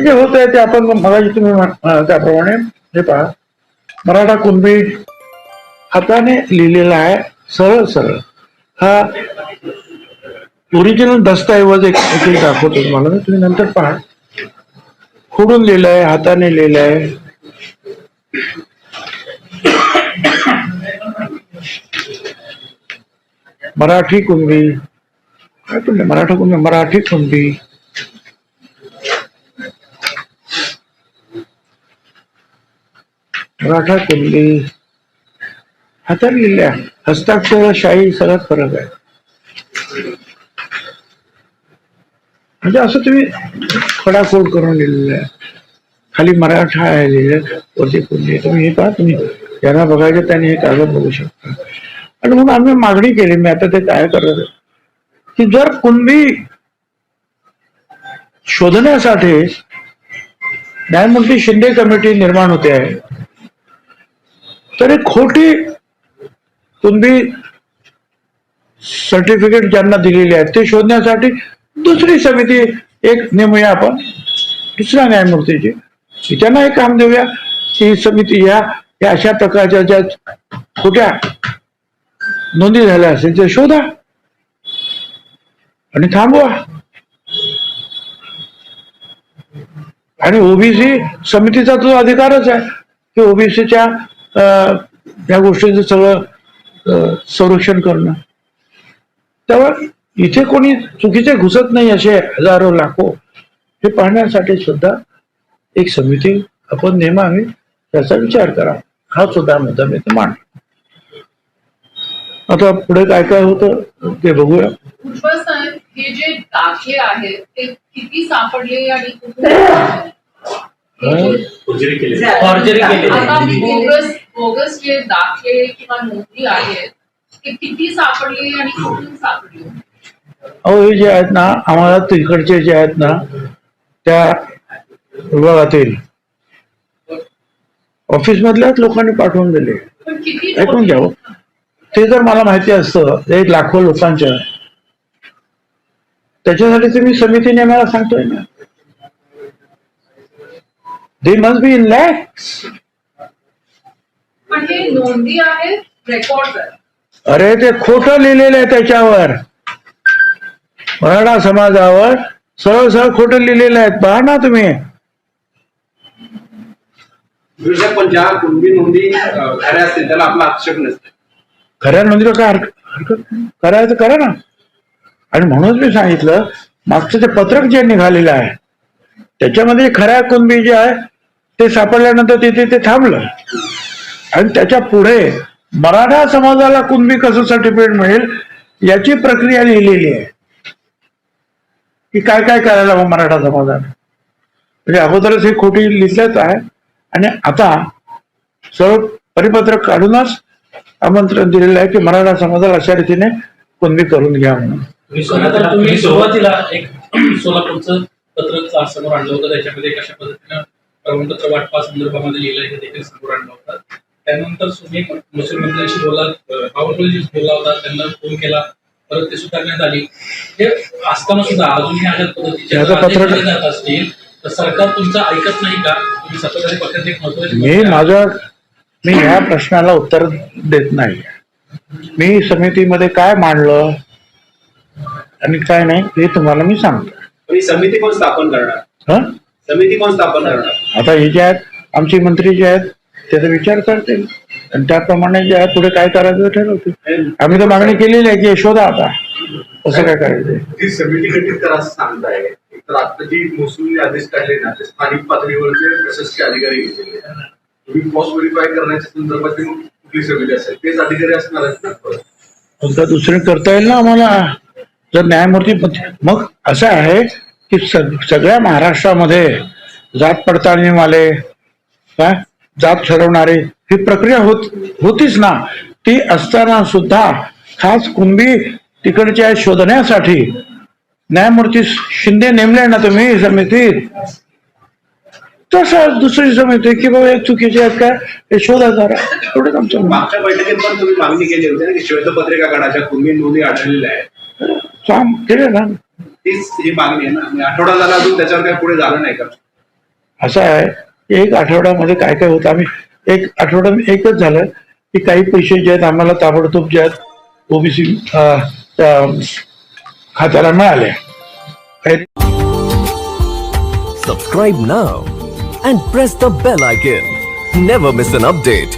हे जे होत आहे ते आपण मगाशी तुम्ही त्याप्रमाणे हे पहा. मराठा कुणबी हाताने लिहिलेला आहे सरळ सरळ. हा ओरिजिनल दस्तऐवज एक दाखवतो तुम्हाला तुम्ही नंतर पहा. खोडून लिहिलंय हाताने लिहिलं आहे मराठी कुणबी. काय पण मराठा कुणबी मराठी कुणबी. मराठा कुणबी हाताळलेल्या. लिहिल्या हस्ताक्षर शाही सगळ्यात फरक आहे. म्हणजे असं तुम्ही खडाखोड करून लिहिलेलं आहे. खाली मराठा आहे लिहिलं वरती कुणबी तुम्ही हे पहा तुम्ही ज्यांना बघायचं त्यांनी हे कागद बघू शकता. आणि म्हणून आम्ही मागणी केली मी आता ते काय करत की जर कुणबी शोधण्यासाठी न्यायमूर्ती शिंदे कमिटी निर्माण होते आहे तर एक खोटी तुम्ही सर्टिफिकेट ज्यांना दिलेली आहेत ते शोधण्यासाठी दुसरी समिती एक नेमूया आपण दुसऱ्या न्यायमूर्तीची. त्यांना एक काम देऊया की ही समिती या या अशा प्रकारच्या ज्या खोट्या नोंदी झाल्या असेल ते शोधा आणि थांबवा. आणि ओबीसी समितीचा तो अधिकारच आहे की ओबीसीच्या या गोष्टीचं सगळं संरक्षण करणं. त्यावर इथे कोणी चुकीचे घुसत नाही असे हजारो लाखो हे पाहण्यासाठी सुद्धा एक समिती आपण नेमावी त्याचा विचार करा. हा सुद्धा मुद्दा मी इथे मांडला आता पुढे काय काय होतं ते बघूया. भुजबळ साहेब हे जे दाखले आहेत ते किती सापडले आणि फॉर्जरी केली. फॉर्जरी केलेली आता. बोगस बोगस जे दाखले किंवा नोंदी आहेत ते किती सापडले आणि कुठून सापडले? अहो हे जे आहेत ना आम्हाला तिकडचे जे आहेत ना त्या विभागातील ऑफिस मधल्याच लोकांनी पाठवून दिले. पण किती ऐकून घ्यावं ते जर मला माहिती असतं एक लाखो लोकांच्या. त्याच्यासाठी मी समिती नेमायला सांगतोय ना. They must be in lakhs पण हे नोंदी आहेत रेकॉर्ड आहेत अरे ते खोटं लिहिलेलं आहे त्याच्यावर. मराठा समाजावर सरळ सरळ खोटं लिहिलेलं आहे. पहा ना तुम्ही. दुसऱ्या पण ज्या कुणबी नोंदी अं, खऱ्या असतील त्याला आपला आक्षेप नसते. खऱ्या नोंदीला काय हरकत हरकत नाही. करायचं करा ना. आणि म्हणूनच मी सांगितलं मागचं ते पत्रक जे निघालेलं आहे त्याच्यामध्ये खऱ्या कुणबी जे आहे ते सापडल्यानंतर तिथे ते थांबलं. आणि त्याच्या पुढे मराठा समाजाला कुणबी कसं सर्टिफिकेट मिळेल याची प्रक्रिया लिहिलेली आहे. की काय काय करायला हवं मराठा समाजाने? म्हणजे अगोदरच हे खोटी लिहिलंच आहे. आणि आता सर्व परिपत्रक काढूनच आमंत्रण दिलेलं आहे की मराठा समाजाला अशा रीतीने कुणबी करून घ्या म्हणून. सुरुवातीला सुरुवातीला एक सोलापूरचं पत्रक समोर आणलं होतं. त्याच्यामध्ये कशा पद्धतीनं प्रमाणपत्र वाटपा संदर्भामध्ये लिहिलं हे देखील समोर आणलं होतं. त्यानंतर तुम्ही महसूल मंत्र्यांशी बोला बावनकुळेजी बोलला होता त्यांना फोन केला परत ते सुद्धा करण्यात आली. हे असताना सुद्धा अजूनही अशा पद्धतीचे जात असतील तर सरकार तुमचं ऐकत नाही का? तुम्ही सत्ताधारी पक्षात एक महत्वाची मी माझं मी ह्या प्रश्नाला उत्तर देत नाही. मी समितीमध्ये काय मांडलं आणि काय नाही हे तुम्हाला मी सांगतो. पण ही समिती कोण स्थापन करणार? हं? समिती कोण स्थापन करणार? आता हे जे आहेत आमचे मंत्री जे आहेत त्याचा विचार करतील. आणि त्याप्रमाणे जे आहे पुढे काय करायचं ते ठरवतील. आम्ही तर मागणी केलेली आहे की हे शोधा आता. कसं काय करायचं जी समिती गठीत करा असं सांगताय तर आता जी महसूलने आदेश काढले ना ते स्थानिक पातळीवरचे प्रशासकीय अधिकारी घेतलेले आहेत. तुम्ही कॉस्ट व्हेरीफाय करण्याच्या संदर्भात मग कुठली समिती असेल? तेच अधिकारी असणार आहेत ना फक्त दुसरे करता येईल ना आम्हाला? जर न्यायमूर्ती मग असं आहे की सग- सगळ्या महाराष्ट्रामध्ये जात पडताळणीवाले काय जात ठरवणारे ही प्रक्रिया होत होतीच ना. ती असताना सुद्धा खास कुंभी तिकडच्या शोधण्यासाठी न्यायमूर्ती शिंदे नेमले ना तुम्ही समितीत? तसं दुसरी समिती की बाबा हे चुकीचे आहेत काय हे शोधा जरा. एवढंच आमचं. मागच्या बैठकीत पण तुम्ही मागणी केली होती ना की श्वेतपत्रिका काढाच्या कुणबी नोंदी आढळलेल्या आहेत. काम केलं ना. तीच ही मागणी आहे ना. म्हणजे आठवडा झाला अजून त्याच्यावर काही पुढे झालं नाही का? असं आहे. एक आठवड्यामध्ये काय काय होतं? आम्ही एक आठवड्यात एकच झालं की काही पैसे जे आहेत आम्हाला ताबडतोब जे आहेत ओबीसी खात्याला मिळाले. Subscribe now and press the bell icon. Never miss an update.